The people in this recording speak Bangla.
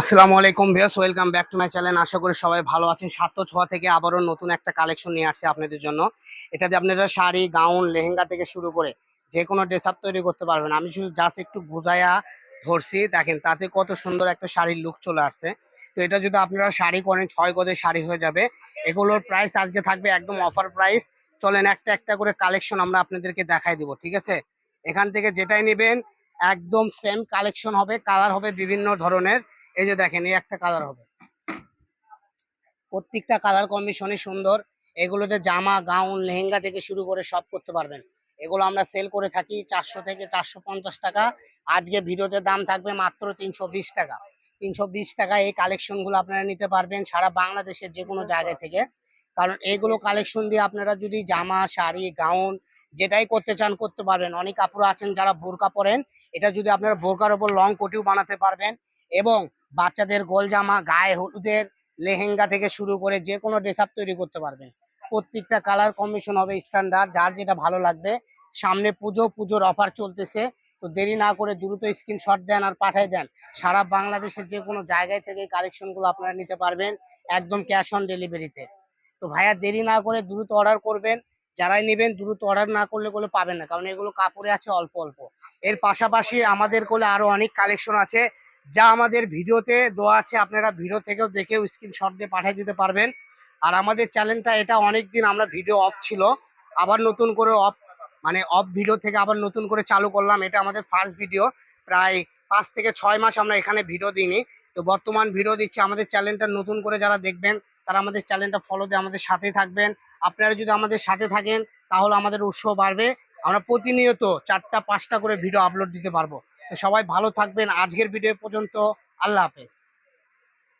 আসসালামু আলাইকুম viewers, welcome back to my channel. আশা করি সবাই ভালো আছেন। সাত ছোঁয়া থেকে আবারও নতুন একটা কালেকশন নিয়ে আসছে আপনাদের জন্য। এটাতে আপনারা শাড়ি, গাউন, লেহেঙ্গা থেকে শুরু করে যে কোনো ড্রেস আপ তৈরি করতে পারবেন। আমি শুধু জাস্ট একটু বুঝাইয়া ধরছি, দেখেন তাতে কত সুন্দর একটা শাড়ির লুক চলে আসছে। তো এটা যদি আপনারা শাড়ি করেন, ছয় গজের শাড়ি হয়ে যাবে। এগুলোর প্রাইস আজকে থাকবে একদম অফার প্রাইস চলেন একটা একটা করে কালেকশন আমরা আপনাদেরকে দেখাই দিব, ঠিক আছে? এখান থেকে যেটাই নেবেন, একদম সেম কালেকশন হবে কালার হবে বিভিন্ন ধরনের। এই যে দেখেন, এই একটা কালার হবে। প্রত্যেকটা কালার কম্বিনেশনই সুন্দর। এগুলোতে জামা গাউন লেহেঙ্গা থেকে শুরু করে সব করতে পারবেন। এগুলো আমরা সেল করে থাকি চারশো থেকে চারশো পঞ্চাশ টাকা। আজকে ভিডিওতে দাম থাকবে মাত্র তিনশো বিশ টাকা। তিনশো বিশ টাকা এই কালেকশনগুলো আপনারা নিতে পারবেন সারা বাংলাদেশের যে কোনো জায়গা থেকে। কারণ এইগুলো কালেকশন দিয়ে আপনারা যদি জামা, শাড়ি গাউন যেটাই করতে চান করতে পারবেন। অনেক কাপড় আছেন যারা বোরকা পরেন। এটা যদি আপনারা বোরকার ওপর লং কোটিও বানাতে পারবেন। এবং বাচ্চাদের গোল জামা গায়ে হলুদের লেহেঙ্গা থেকে শুরু করে যে কোনো ড্রেস আপ তৈরি করতে পারবেন প্রত্যেকটা কালার কম্বিনেশন হবে স্ট্যান্ডার্ড যার যেটা ভালো লাগবে। সামনে পুজো, পুজোর অফার চলতেছে। তো দেরি না করে দ্রুত স্ক্রিনশট দেন আর পাঠিয়ে দেন। সারা বাংলাদেশের যে কোনো জায়গায় থেকে কালেকশনগুলো আপনারা নিতে পারবেন একদম ক্যাশ অন ডেলিভারিতে তো। ভাইয়া, দেরি না করে দ্রুত অর্ডার করবেন। যারাই নেবেন, দ্রুত অর্ডার না করলে কোলে পাবেন না। কারণ এগুলো কাপড়ে আছে অল্প অল্প। এর পাশাপাশি আমাদের কোলে আরও অনেক কালেকশন আছে। যা আমাদের ভিডিওতে দেওয়া আছে, আপনারা ভিডিও থেকেও দেখেও স্ক্রিনশট দিয়ে পাঠিয়ে দিতে পারবেন। আর আমাদের চ্যানেলটা এটা অনেক দিন আমরা ভিডিও অফ ছিল, আবার নতুন করে অফ মানে অফ ভিডিও থেকে আবার নতুন করে চালু করলাম। এটা আমাদের ফার্স্ট ভিডিও প্রায় পাঁচ থেকে ছয় মাস আমরা এখানে ভিডিও দিইনি। তো বর্তমান ভিডিও দিচ্ছি, আমাদের চ্যানেলটা নতুন করে যারা দেখবেন, তারা আমাদের চ্যানেলটা ফলো দিয়ে আমাদের সাথে থাকবেন। আপনারা যদি আমাদের সাথে থাকেন, তাহলে আমাদের উৎসাহ বাড়বে। আমরা প্রতিনিয়ত চারটা, পাঁচটা করে ভিডিও আপলোড দিতে পারব। সবাই ভালো থাকবেন। আজকের ভিডিও পর্যন্ত আল্লাহ হাফেজ।